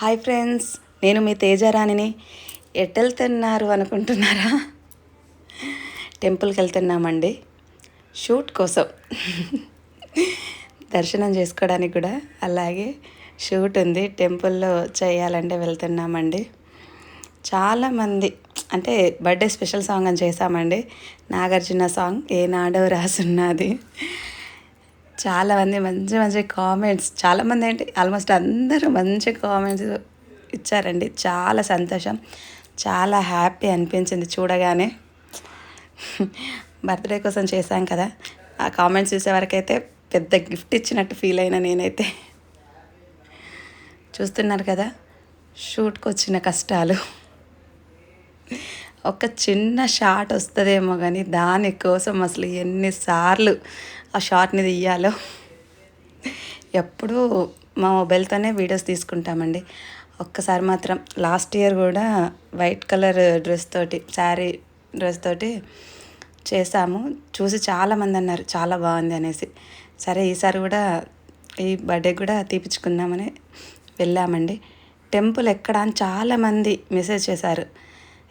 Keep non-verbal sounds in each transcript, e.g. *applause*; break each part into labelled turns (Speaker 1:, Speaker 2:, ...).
Speaker 1: Hi friends నేను మీ తేజారాణిని ఎట్టెళ్తున్నారు అనుకుంటున్నారా? టెంపుల్కి వెళ్తున్నామండి. షూట్ కోసం. దర్శనం చేసుకోవడానికి కూడా అలాగే షూట్ ఉంది. టెంపుల్లో చేయాలంటే వెళ్తున్నామండి. చాలామంది అంటే బర్త్డే స్పెషల్ సాంగ్ అని చేశామండి. నాగార్జున సాంగ్ ఏనాడో రాసున్నది. చాలామంది మంచి మంచి కామెంట్స్ చాలామంది ఏంటి ఆల్మోస్ట్ అందరూ మంచి కామెంట్స్ ఇచ్చారండి. చాలా సంతోషం. చాలా హ్యాపీ అనిపించింది చూడగానే. బర్త్డే కోసం చేశాం కదా. ఆ కామెంట్స్ చూసేవరకైతే పెద్ద గిఫ్ట్ ఇచ్చినట్టు ఫీల్ అయినా నేనైతే. చూస్తున్నారు కదా షూట్కి వచ్చిన కష్టాలు. ఒక చిన్న షాట్ వస్తుందేమో కానీ దానికోసం అసలు ఎన్నిసార్లు ఆ షార్ట్ని తీయాలో. ఎప్పుడూ మా మొబైల్తోనే వీడియోస్ తీసుకుంటామండి. ఒక్కసారి మాత్రం లాస్ట్ ఇయర్ కూడా వైట్ కలర్ డ్రెస్ తోటి శారీ డ్రెస్ తోటి చేసాము. చూసి చాలామంది అన్నారు చాలా బాగుంది అనేసి. సరే ఈసారి కూడా ఈ బర్త్డే కూడా తీపించుకుందామని వెళ్ళామండి. టెంపుల్ ఎక్కడ అని చాలామంది మెసేజ్ చేశారు.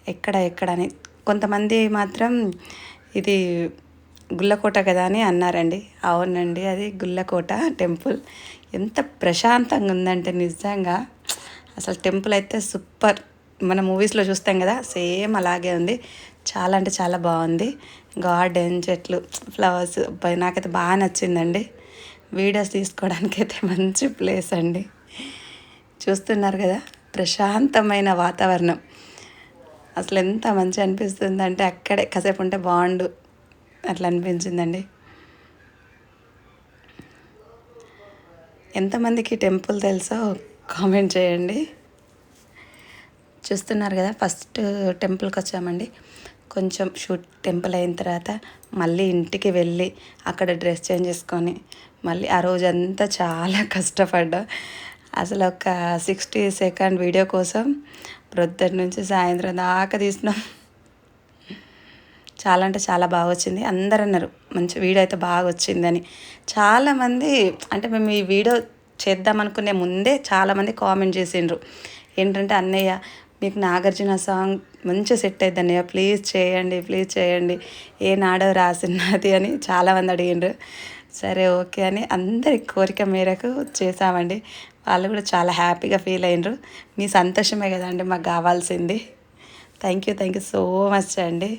Speaker 1: ఎక్కడ ఎక్కడ అని. కొంతమంది మాత్రం ఇది గుల్లకోట కదా అని అన్నారండి. అవునండి అది గుల్లకోట టెంపుల్. ఎంత ప్రశాంతంగా ఉందంటే నిజంగా. అసలు టెంపుల్ అయితే సూపర్. మన మూవీస్లో చూస్తాం కదా సేమ్ అలాగే ఉంది. చాలా అంటే చాలా బాగుంది. గార్డెన్ చెట్లు ఫ్లవర్స్ నాకైతే బాగా నచ్చిందండి. వీడియోస్ తీసుకోవడానికి అయితే మంచి ప్లేస్ అండి. చూస్తున్నారు కదా ప్రశాంతమైన వాతావరణం. అసలు ఎంత మంచి అనిపిస్తుందంటే అక్కడే కాసేపు ఉంటే బాగుండు. అట్లా అనిపించిందండి. ఎంతమందికి టెంపుల్ తెలుసో కామెంట్ చేయండి. చూస్తున్నారు కదా ఫస్ట్ టెంపుల్కి వచ్చామండి. కొంచెం షూట్ టెంపుల్ అయిన తర్వాత మళ్ళీ ఇంటికి వెళ్ళి అక్కడ డ్రెస్ చేంజ్ చేసుకొని మళ్ళీ ఆ రోజంతా చాలా *laughs* కష్టపడ్డా. అసలు ఒక సిక్స్టీ సెకండ్ వీడియో కోసం ప్రొద్దున నుంచి సాయంత్రం దాకా తీసినాం. చాలా అంటే చాలా బాగా వచ్చింది అందరు అన్నారు మంచి వీడియో అయితే బాగా వచ్చిందని చాలామంది అంటే మేము ఈ వీడియో చేద్దాం అనుకునే ముందే చాలామంది కామెంట్ చేసిండ్రు. ఏంటంటే అన్నయ్య మీకు నాగార్జున సాంగ్ మంచి సెట్ అవుతుంది అన్నయ్య. ప్లీజ్ చేయండి ప్లీజ్ చేయండి. ఏ నాడో రాసినది అని చాలామంది అడిగిండ్రు. సరే ఓకే అని అందరి కోరిక మేరకు చేసామండి. వాళ్ళు కూడా చాలా హ్యాపీగా ఫీల్ అయినరు. మీ సంతోషమే కదండి మాకు కావాల్సింది. Thank you thank you so much అండి.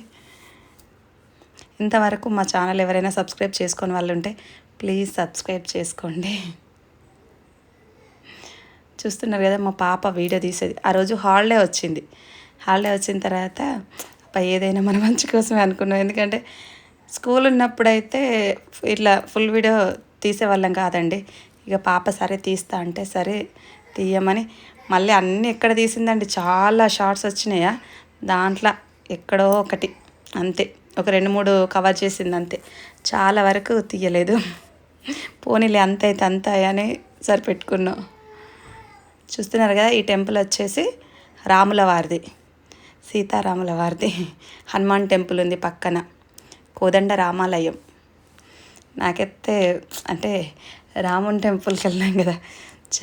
Speaker 1: ఇంతవరకు మా ఛానల్ ఎవరైనా సబ్స్క్రైబ్ చేసుకొని వాళ్ళు ఉంటే ప్లీజ్ సబ్స్క్రైబ్ చేసుకోండి. చూస్తున్నారు కదా మా పాప వీడియో తీసేది. ఆ రోజు హాలిడే వచ్చింది. హాలిడే వచ్చిన తర్వాత ఏదైనా మన మంచి కోసమే అనుకున్నాం. ఎందుకంటే స్కూల్ ఉన్నప్పుడైతే ఇట్లా ఫుల్ వీడియో తీసేవాళ్ళం కాదండి. ఇక పాప సరే తీస్తా అంటే సరే తీయమని మళ్ళీ అన్నీ ఎక్కడ తీసిందండి? చాలా షార్ట్స్ వచ్చినాయా? దాంట్లో ఎక్కడో ఒకటి అంతే. ఒక రెండు మూడు కవర్ చేసింది అంతే చాలా వరకు తీయలేదు. పోనీలే అంత అయితే అంత అని సరిపెట్టుకున్నాం. చూస్తున్నారు కదా ఈ టెంపుల్ వచ్చేసి రాముల వారిది. సీతారాముల వారిది. హనుమాన్ టెంపుల్ ఉంది పక్కన. కోదండ రామాలయం. నాకైతే అంటే రాముని టెంపుల్కి వెళ్ళాం కదా.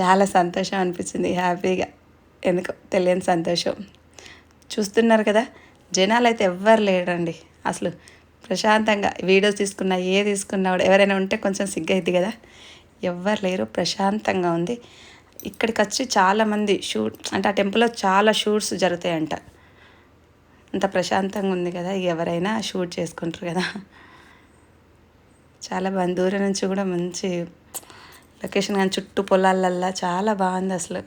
Speaker 1: చాలా సంతోషం అనిపించింది హ్యాపీగా. ఎందుకో తెలియని సంతోషం. చూస్తున్నారు కదా జనాలు అయితే ఎవ్వరు లేరండి. అసలు ప్రశాంతంగా వీడియోస్ తీసుకున్నా ఏ తీసుకున్నా కూడా ఎవరైనా ఉంటే కొంచెం సిగ్గైద్ది కదా. ఎవ్వరు లేరు ప్రశాంతంగా ఉంది. ఇక్కడికి వచ్చి చాలామంది షూట్ అంటే ఆ టెంపుల్లో చాలా షూట్స్ జరుగుతాయంట. అంత ప్రశాంతంగా ఉంది కదా ఎవరైనా షూట్ చేసుకుంటారు కదా. చాలా బాగుంది దూరం నుంచి కూడా మంచి లొకేషన్ కానీ చుట్టూ పొలాలల్లా చాలా బాగుంది అసలు.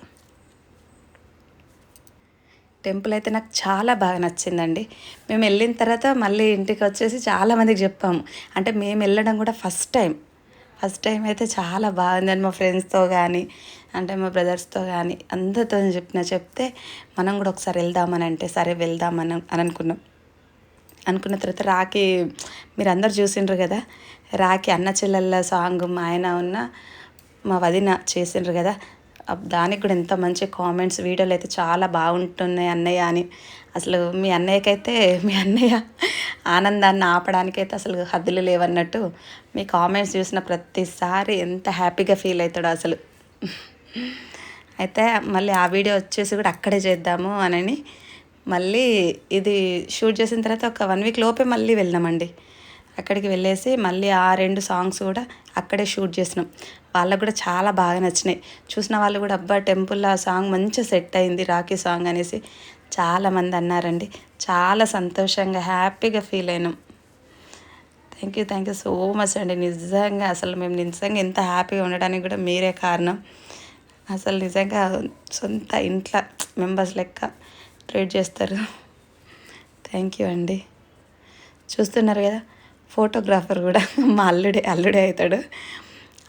Speaker 1: టెంపుల్ అయితే నాకు చాలా బాగా నచ్చిందండి. మేము వెళ్ళిన తర్వాత మళ్ళీ ఇంటికి వచ్చేసి చాలామందికి చెప్పాము. అంటే మేము వెళ్ళడం కూడా ఫస్ట్ టైం. ఫస్ట్ టైం అయితే చాలా బాగుందని మా ఫ్రెండ్స్తో కానీ అంటే మా బ్రదర్స్తో కానీ అందరితో చెప్పిన చెప్తే మనం కూడా ఒకసారి వెళ్దామని అంటే సరే వెళ్దామని అని అనుకున్నాం. అనుకున్న తర్వాత రాఖీ మీరు అందరు చూసిండ్రు కదా? రాఖీ అన్న చెల్లెళ్ళ సాంగ్ మా ఆయన ఉన్న మా వదిన చేసిండ్రు కదా? దానికి కూడా ఎంత మంచి కామెంట్స్ వీడియోలు అయితే చాలా బాగుంటున్నాయి అన్నయ్య అని. అసలు మీ అన్నయ్యకైతే మీ అన్నయ్య ఆనందాన్ని ఆపడానికైతే అసలు హద్దులు లేవన్నట్టు మీ కామెంట్స్ చూసిన ప్రతిసారి ఎంత హ్యాపీగా ఫీల్ అవుతాడో అసలు. అయితే మళ్ళీ ఆ వీడియో వచ్చేసి కూడా అక్కడే చేద్దాము అని మళ్ళీ ఇది షూట్ చేసిన తర్వాత ఒక వన్ వీక్ లోపే మళ్ళీ వెళ్ళామండి అక్కడికి వెళ్ళేసి మళ్ళీ ఆ రెండు సాంగ్స్ కూడా అక్కడే షూట్ చేసినాం. వాళ్ళకు కూడా చాలా బాగా నచ్చినాయి. చూసిన వాళ్ళు కూడా అబ్బా టెంపుల్ ఆ సాంగ్ మంచిగా సెట్ అయింది రాఖీ సాంగ్ అనేసి చాలామంది అన్నారండి. చాలా సంతోషంగా హ్యాపీగా ఫీల్ అయినాం. Thank you thank you so much అండి. నిజంగా అసలు మేము నిజంగా ఎంత హ్యాపీగా ఉండడానికి కూడా మీరే కారణం. అసలు నిజంగా సొంత ఇంట్లో మెంబర్స్ లెక్క ట్రీట్ చేస్తారు. థ్యాంక్ యూ అండి. చూస్తున్నారు కదా ఫోటోగ్రాఫర్ కూడా మా అల్లుడే అల్లుడే అవుతాడు.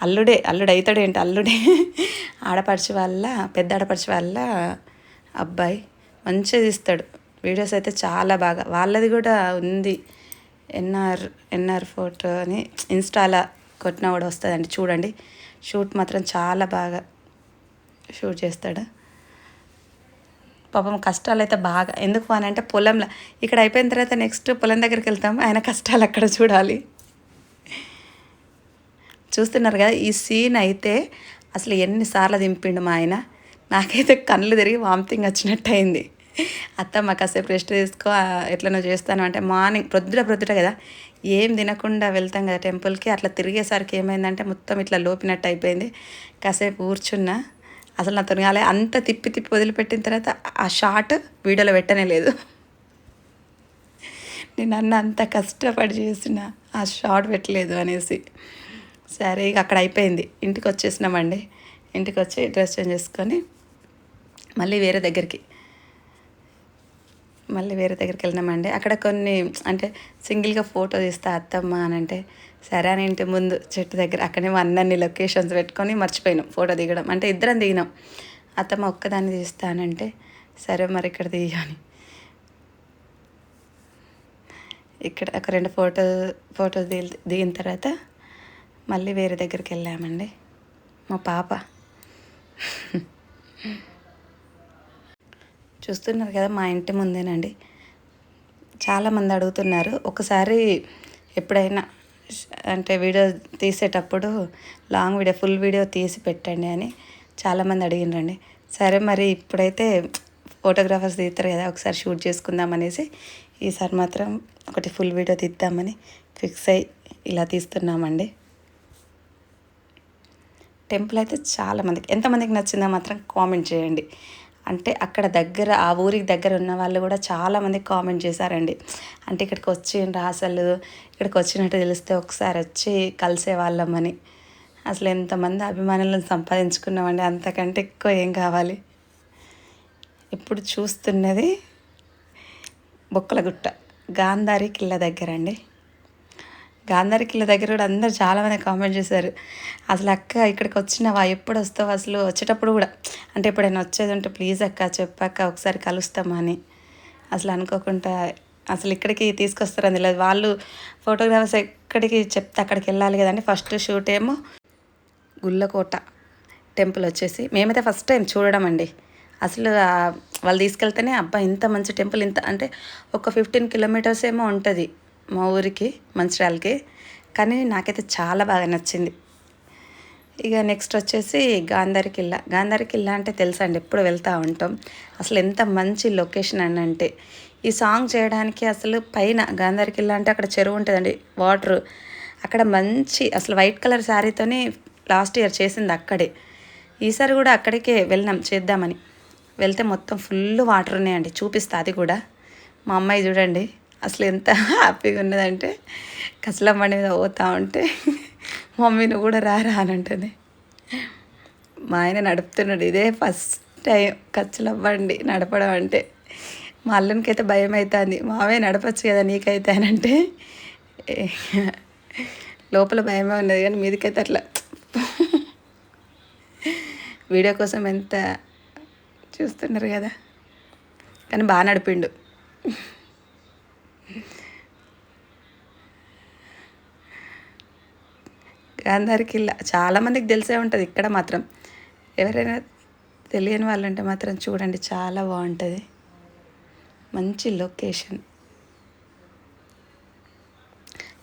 Speaker 1: అల్లుడే అల్లుడు అవుతాడు ఏంటి అల్లుడే? ఆడపడిచి వాళ్ళ పెద్ద ఆడపడిచి వాళ్ళ అబ్బాయి మంచిగా తీస్తాడు. వీడియోస్ అయితే చాలా బాగా. వాళ్ళది కూడా ఉంది. ఎన్ఆర్ ఎన్ఆర్ ఫోటో అని ఇన్స్టాలో కొట్టినా కూడా వస్తుందండి. చూడండి. షూట్ మాత్రం చాలా బాగా షూట్ చేస్తాడు. పాపం కష్టాలు అయితే బాగా. ఎందుకు అని అంటే పొలంలో ఇక్కడ అయిపోయిన తర్వాత నెక్స్ట్ పొలం దగ్గరికి వెళ్తాం ఆయన కష్టాలు అక్కడ చూడాలి. చూస్తున్నారు కదా ఈ సీన్ అయితే అసలు ఎన్నిసార్లు దింపిండు మా ఆయన. నాకైతే కళ్ళు తిరిగి వామిటింగ్ వచ్చినట్టు అయింది అత్తమ్మ కాసేపు రెస్ట్ తీసుకో ఎట్లనో చేస్తాను అంటే మార్నింగ్ ప్రొద్దుట ప్రొద్దుట కదా ఏం తినకుండా వెళ్తాం కదా టెంపుల్కి అట్లా తిరిగేసరికి ఏమైందంటే మొత్తం ఇట్లా లోపినట్టు అయిపోయింది. కాసేపు కూర్చున్నా అసలు నా కాలే అంత తిప్పి తిప్పి వదిలిపెట్టిన తర్వాత ఆ షార్ట్ వీడియోలో పెట్టనే లేదు. నేను అన్న అంత కష్టపడి చేసిన ఆ షార్ట్ పెట్టలేదు అనేసి. సరే ఇక అక్కడ అయిపోయింది. ఇంటికి వచ్చేసినామండి. ఇంటికి వచ్చి డ్రెస్ చేంజ్ చేసుకొని మళ్ళీ వేరే దగ్గరికి. మళ్ళీ వేరే దగ్గరికి వెళ్ళినామండి. అక్కడ కొన్ని అంటే సింగిల్గా ఫోటో తీస్తా అత్తమ్మ అని అంటే సరే అని ఇంటి ముందు చెట్టు దగ్గర అక్కడే అన్నీ లొకేషన్స్ పెట్టుకొని మర్చిపోయినాం ఫోటో దిగడం. అంటే ఇద్దరం దిగినాం. అత్తమ్మ ఒక్కదాన్ని తీస్తానంటే సరే మరి ఇక్కడ దిగాని ఇక్కడ ఒక రెండు ఫోటో ఫోటోస్ దిగి దిగిన తర్వాత మళ్ళీ వేరే దగ్గరికి వెళ్ళామండి. మా పాప. చూస్తున్నారు కదా మా ఇంటి ముందేనండి. చాలామంది అడుగుతున్నారు. ఒకసారి ఎప్పుడైనా అంటే వీడియో తీసేటప్పుడు లాంగ్ వీడియో ఫుల్ వీడియో తీసి పెట్టండి అని చాలామంది అడిగినండి సరే మరి ఇప్పుడైతే ఫోటోగ్రాఫర్స్ తీస్తారు కదా ఒకసారి షూట్ చేసుకుందాం అనేసి ఈసారి మాత్రం ఒకటి ఫుల్ వీడియో తీద్దామని ఫిక్స్ అయ్యి ఇలా తీస్తున్నామండి. టెంపుల్ అయితే చాలా మందికి ఎంతమందికి నచ్చిందో మాత్రం కామెంట్ చేయండి. అంటే అక్కడ దగ్గర ఆ ఊరికి దగ్గర ఉన్న వాళ్ళు కూడా చాలామంది కామెంట్ చేశారండి. అంటే ఇక్కడికి వచ్చిండ్రా అసలు ఇక్కడికి వచ్చినట్టు తెలిస్తే ఒకసారి వచ్చి కలిసే వాళ్ళమని అసలు ఎంతమంది అభిమానులను సంపాదించుకున్నామండి అంతకంటే ఎక్కువ ఏం కావాలి? ఇప్పుడు చూస్తున్నది బొక్కలగుట్ట గాంధారి కిల్ల దగ్గర అండి గాంధారి దగ్గర కూడా అందరు చాలామంది కామెంట్ చేశారు. అసలు అక్క ఇక్కడికి వచ్చినవా? ఎప్పుడు వస్తావు? అసలు వచ్చేటప్పుడు కూడా అంటే ఎప్పుడైనా వచ్చేది ఉంటే ప్లీజ్ అక్క చెప్పక్క ఒకసారి కలుస్తామా అని. అసలు అనుకోకుండా అసలు ఇక్కడికి తీసుకొస్తారని తెలియదు. వాళ్ళు ఫోటోగ్రాఫర్స్ ఎక్కడికి చెప్తే అక్కడికి వెళ్ళాలి కదండి ఫస్ట్ షూట్ ఏమో గుల్లకోట టెంపుల్ వచ్చేసి. మేమైతే ఫస్ట్ టైం చూడడం అండి. అసలు వాళ్ళు తీసుకెళ్తేనే అబ్బా ఇంత మంచి టెంపుల్ ఇంత అంటే ఒక ఫిఫ్టీన్ కిలోమీటర్స్ ఏమో ఉంటుంది. మా ఊరికి మంచిర్యాలకి. కానీ నాకైతే చాలా బాగా నచ్చింది. ఇక నెక్స్ట్ వచ్చేసి గాంధారి కిల్లా గాంధారి కిల్లా అంటే తెలుసా అండి? ఎప్పుడు వెళ్తూ ఉంటాం. అసలు ఎంత మంచి లొకేషన్ అని అంటే ఈ సాంగ్ చేయడానికి అసలు పైన గాంధారి కిల్లా అంటే అక్కడ చెరువు ఉంటుందండి వాటర్. అక్కడ మంచి అసలు వైట్ కలర్ శారీతోనే లాస్ట్ ఇయర్ చేసింది అక్కడే. ఈసారి కూడా అక్కడికే వెళ్ళినాం చేద్దామని. వెళ్తే మొత్తం ఫుల్ వాటర్ ఉన్నాయండి చూపిస్తా అది కూడా. మా అమ్మాయి చూడండి. అసలు ఎంత హ్యాపీగా ఉన్నదంటే కసలమ్మ మీద పోతా ఉంటే మమ్మీని కూడా రా రా అని అంటుంది. మా ఆయన నడుపుతున్నాడు ఇదే ఫస్ట్ టైం కచ్చలవ్వండి నడపడం అంటే. మా అల్లనికి భయం అవుతుంది మావే నడపచ్చు కదా నీకైతే అని అంటే. లోపల భయమే ఉన్నది కానీ మీదికైతే అట్లా. వీడియో కోసం ఎంత చూస్తున్నారు కదా. కానీ బాగా నడిపిండు. గాంధారి కిల్లా చాలామందికి తెలిసే ఉంటుంది ఇక్కడ మాత్రం. ఎవరైనా తెలియని వాళ్ళు ఉంటే మాత్రం చూడండి చాలా బాగుంటుంది. మంచి లొకేషన్.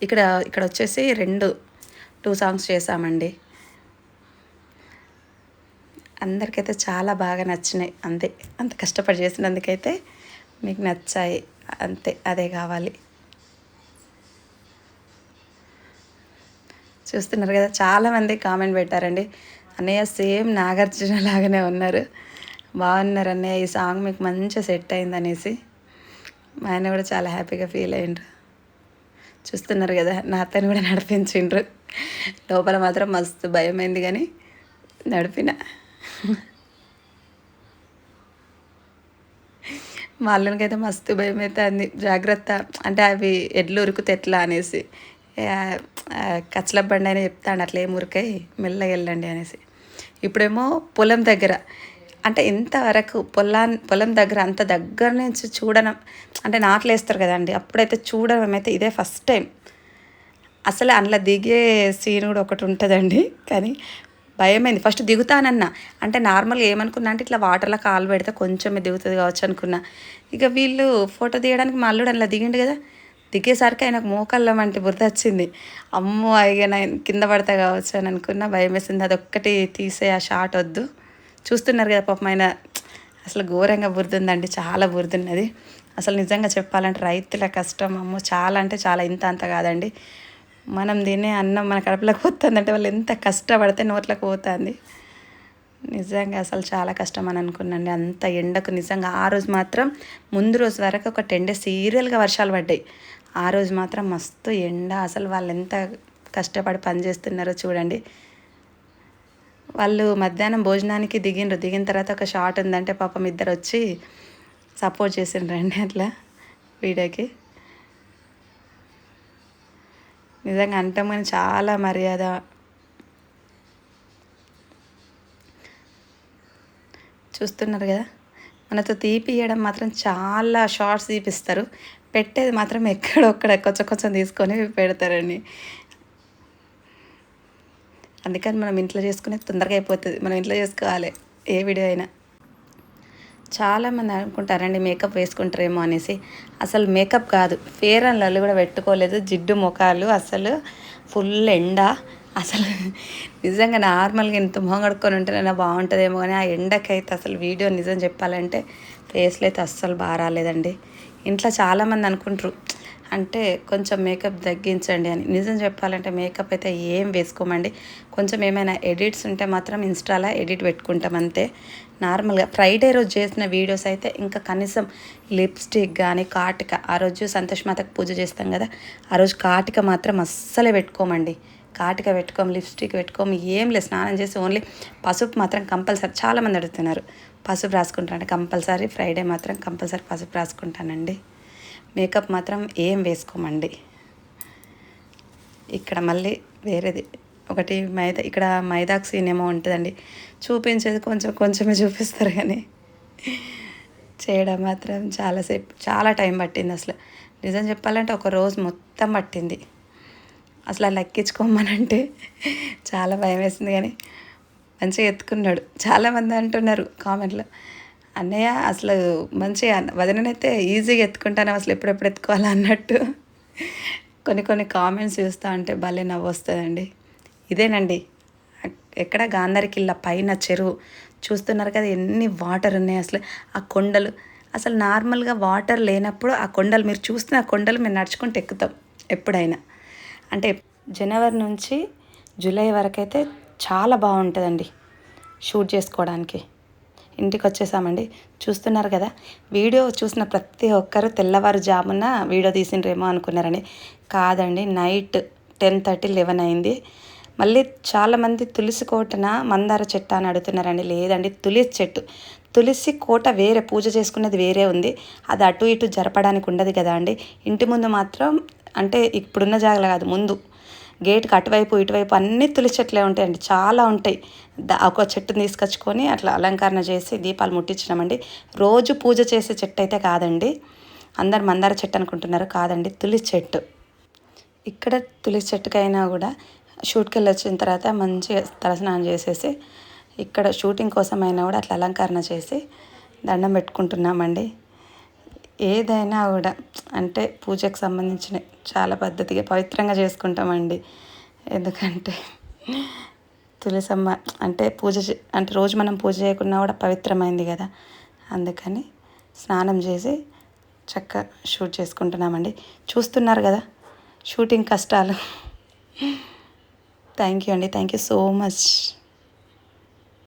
Speaker 1: ఇక్కడ ఇక్కడ వచ్చేసి రెండు టూ సాంగ్స్ చేసామండి. అందరికైతే చాలా బాగా నచ్చినాయి. అంతే అంత కష్టపడి చేసినందుకైతే మీకు నచ్చాయి. అంతే అదే కావాలి. చూస్తున్నారు కదా చాలామంది కామెంట్ పెట్టారండి. అన్నయ్య సేమ్ నాగార్జున లాగానే ఉన్నారు. బాగున్నారు అన్నయ్య ఈ సాంగ్ మీకు మంచిగా సెట్ అయింది అనేసి. మా ఆయన కూడా చాలా హ్యాపీగా ఫీల్ అయ్యిండ్రు. చూస్తున్నారు కదా నా అత్తని కూడా నడిపించిండ్రు. లోపల మాత్రం మస్తు భయమైంది కానీ నడిపిన. వాళ్ళనికైతే మస్తు భయం అయితే అంది జాగ్రత్త అంటే అవి ఎడ్లు ఉరికితే ఎట్లా అనేసి. కచ్చలబ్బండి బండి అని చెప్తాడు అట్లా ఏం ఉరికై మెల్లగా వెళ్ళండి అనేసి. ఇప్పుడేమో పొలం దగ్గర అంటే ఇంతవరకు పొలా పొలం దగ్గర అంత దగ్గర నుంచి చూడడం అంటే నాట్లు వేస్తారు కదండి అప్పుడైతే చూడడం అయితే ఇదే ఫస్ట్ టైం. అసలు అందులో దిగే సీన్ కూడా ఒకటి ఉంటుందండి కానీ భయమైంది. ఫస్ట్ దిగుతానన్నా అంటే నార్మల్గా ఏమనుకున్నా అంటే ఇట్లా వాటర్లో కాలు పెడితే కొంచెమే దిగుతుంది కావచ్చు అనుకున్నా. ఇక వీళ్ళు ఫోటో తీయడానికి మా అల్లుడు అందులో దిగిండు కదా దిగేసరికి ఆయనకు మోకళ్ళ వంటి బురద వచ్చింది. అమ్మో అయ్యా కింద పడతా కావచ్చు అని అనుకున్న. భయం వేసింది. అదొక్కటి తీసే ఆ షాట్ వద్దు. చూస్తున్నారు కదా పాపం ఆయన. అసలు ఘోరంగా బురదుందండి చాలా బురదున్నది అసలు నిజంగా చెప్పాలంటే రైతుల కష్టం. అమ్మో చాలా అంటే చాలా. ఇంత అంత కాదండి. మనం తినే అన్నం మన కడుపులోకి పోతుందంటే వాళ్ళు ఎంత కష్టపడితే నోట్లోకి పోతుంది. నిజంగా అసలు చాలా కష్టం అని అనుకున్నాండి అంత ఎండకు నిజంగా ఆ రోజు మాత్రం ముందు రోజు వరకు ఒక టెన్ డేస్ సీరియల్గా వర్షాలు పడ్డాయి. ఆ రోజు మాత్రం మస్తు ఎండ. అసలు వాళ్ళు ఎంత కష్టపడి పని చేస్తున్నారో చూడండి. వాళ్ళు మధ్యాహ్నం భోజనానికి దిగిండ్రు. దిగిన తర్వాత ఒక షాట్ ఉందంటే పాపం ఇద్దరు వచ్చి సపోర్ట్ చేసిండ్రండి అట్లా వీడియోకి. నిజంగా అంటామని చాలా మర్యాద. చూస్తున్నారు కదా? మనతో తీపియడం మాత్రం చాలా షార్ట్స్ తీపిస్తారు. పెట్టేది మాత్రం ఎక్కడొక్కడ కొంచెం కొంచెం తీసుకొని పెడతారండి అందుకని మనం ఇంట్లో చేసుకునే తొందరగా అయిపోతుంది. మనం ఇంట్లో చేసుకోవాలి ఏ వీడియో అయినా. చాలామంది అనుకుంటారండి మేకప్ వేసుకుంటారేమో అనేసి. అసలు మేకప్ కాదు ఫేర్ అండ్ లల్లు కూడా పెట్టుకోలేదు. జిడ్డు ముఖాలు అసలు ఫుల్ ఎండ. అసలు నిజంగా నార్మల్గా ఇంత మొహం కడుక్కొని ఉంటేనే బాగుంటుందేమో కానీ ఆ ఎండకైతే అసలు వీడియో నిజం చెప్పాలంటే ఫేస్లో అయితే అస్సలు బాగా రాలేదండి ఇంట్లో చాలామంది అనుకుంటారు అంటే కొంచెం మేకప్ తగ్గించండి అని. నిజం చెప్పాలంటే మేకప్ అయితే ఏం వేసుకోమండి. కొంచెం ఏమైనా ఎడిట్స్ ఉంటే మాత్రం ఇన్స్టాలో ఎడిట్ పెట్టుకుంటాం అంతే. నార్మల్గా ఫ్రైడే రోజు చేసిన వీడియోస్ అయితే ఇంకా కనీసం లిప్స్టిక్ కానీ కాటిక ఆ రోజు సంతోష్ మాతకు పూజ చేస్తాం కదా ఆ రోజు కాటిక మాత్రం అస్సలే పెట్టుకోమండి. కాటిక పెట్టుకోం లిప్స్టిక్ పెట్టుకోం ఏం లేదు. స్నానం చేసి ఓన్లీ పసుపు మాత్రం కంపల్సరీ. చాలామంది అడుగుతున్నారు పసుపు రాసుకుంటాను కంపల్సరీ ఫ్రైడే మాత్రం కంపల్సరీ పసుపు రాసుకుంటానండి. మేకప్ మాత్రం ఏం వేసుకోమండి. ఇక్కడ మళ్ళీ వేరేది. ఒకటి మైదా ఇక్కడ మైదాకు సీన్ ఏమో ఉంటుందండి. చూపించేది కొంచెం కొంచెమే చూపిస్తారు కానీ చేయడం మాత్రం చాలాసేపు చాలా టైం పట్టింది అసలు. నిజం చెప్పాలంటే ఒక రోజు మొత్తం పట్టింది. అసలు లెక్కించుకోమనంటే చాలా భయం వేసింది కానీ మంచిగా ఎత్తుకున్నాడు. చాలామంది అంటున్నారు కామెంట్లో అన్నయ్య అసలు మంచిగా వదననైతే ఈజీగా ఎత్తుకుంటాను అసలు ఎప్పుడెప్పుడు ఎత్తుకోవాలా? అన్నట్టు కొన్ని కొన్ని కామెంట్స్ చూస్తూ ఉంటే భలే నవ్వు వస్తుందండి. ఇదేనండి ఎక్కడ గాంధారికిల్ల పైన చెరువు చూస్తున్నారు కదా ఎన్ని వాటర్ ఉన్నాయి అసలు ఆ కొండలు. అసలు నార్మల్గా వాటర్ లేనప్పుడు ఆ కొండలు మీరు చూస్తున్న ఆ కొండలు మేము నడుచుకుంటూ ఎక్కుతాం ఎప్పుడైనా. అంటే జనవరి నుంచి జూలై వరకు అయితే చాలా బాగుంటుందండి. షూట్ చేసుకోవడానికి. ఇంటికి వచ్చేసామండి చూస్తున్నారు కదా వీడియో చూసిన ప్రతి ఒక్కరు తెల్లవారుజామున వీడియో తీసిండ్రేమో అనుకున్నారండి కాదండి నైట్ టెన్ థర్టీ లెవెన్ అయింది. మళ్ళీ చాలామంది తులసి కోటన మందార చెట్టు అని అడుగుతున్నారండి. లేదండి తులసి చెట్టు. తులసి కోట వేరే పూజ చేసుకునేది వేరే ఉంది. అది అటు ఇటు జరపడానికి ఉండదు కదా అండి. ఇంటి ముందు మాత్రం అంటే ఇప్పుడున్న జాగల కాదు ముందు గేట్కి అటువైపు ఇటువైపు అన్ని తులి చెట్లే ఉంటాయండి. చాలా ఉంటాయి. ఒక చెట్టుని తీసుకొచ్చుకొని అట్లా అలంకరణ చేసి దీపాలు ముట్టించినామండి. రోజు పూజ చేసే చెట్టు అయితే కాదండి. అందరు మందార చెట్టు అనుకుంటున్నారు. కాదండి తులి చెట్టు. ఇక్కడ తులి చెట్టుకైనా కూడా షూట్కి వెళ్ళి వచ్చిన తర్వాత మంచిగా తలస్నానం చేసేసి ఇక్కడ షూటింగ్ కోసం అయినా కూడా అట్లా అలంకరణ చేసి దండం పెట్టుకుంటున్నామండి. ఏదైనా కూడా. అంటే పూజకు సంబంధించిన చాలా పద్ధతిగా పవిత్రంగా చేసుకుంటామండి. ఎందుకంటే తులసమ్మ అంటే పూజ చే- అంటే రోజు మనం పూజ చేయకున్నా కూడా పవిత్రమైంది కదా. అందుకని స్నానం చేసి చక్క షూట్ చేసుకుంటున్నామండి. చూస్తున్నారు కదా షూటింగ్ కష్టాలు. థ్యాంక్ యూ అండి. Thank you so much.